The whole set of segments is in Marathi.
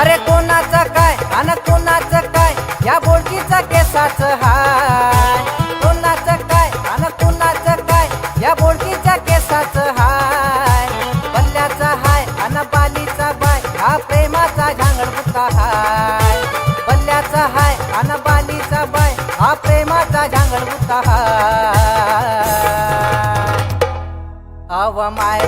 अरे कोणाचं काय अन कोणाचं काय? या बोलकीचा केसाचं हाय. कोणाचं काय अन कोणाचं काय? या बोलकीच्या केसाचं हाय. बल्ल्याचा हाय अन बालीचा बाय हा प्रेमाचा झांगडबुका हाय. बल्ल्याचा हाय अन बालीचा बाय हा प्रेमाचा झांगडबुका हाय. अव माय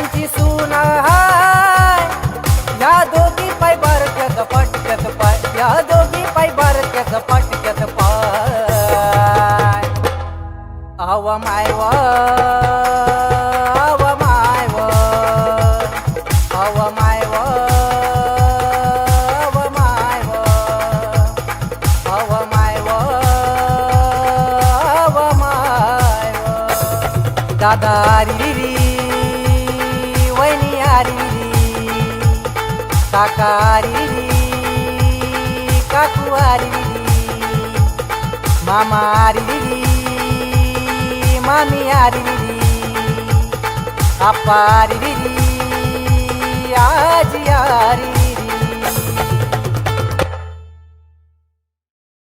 त्यांची सून हाय. या दोघी पाय बारक्यात पटक्यात पाय. या दोघी पाय बारक्यात पटक्यात पाय. आवा मायवा व आव माय व. आव माय दादा री. वहिनी आरी काका री काकू आरी मामा आरी मामी आरी आप्पा आजी आरी